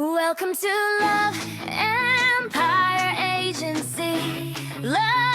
Welcome to Love Empire Agency. Love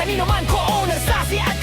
Kanino man ko owner sa si at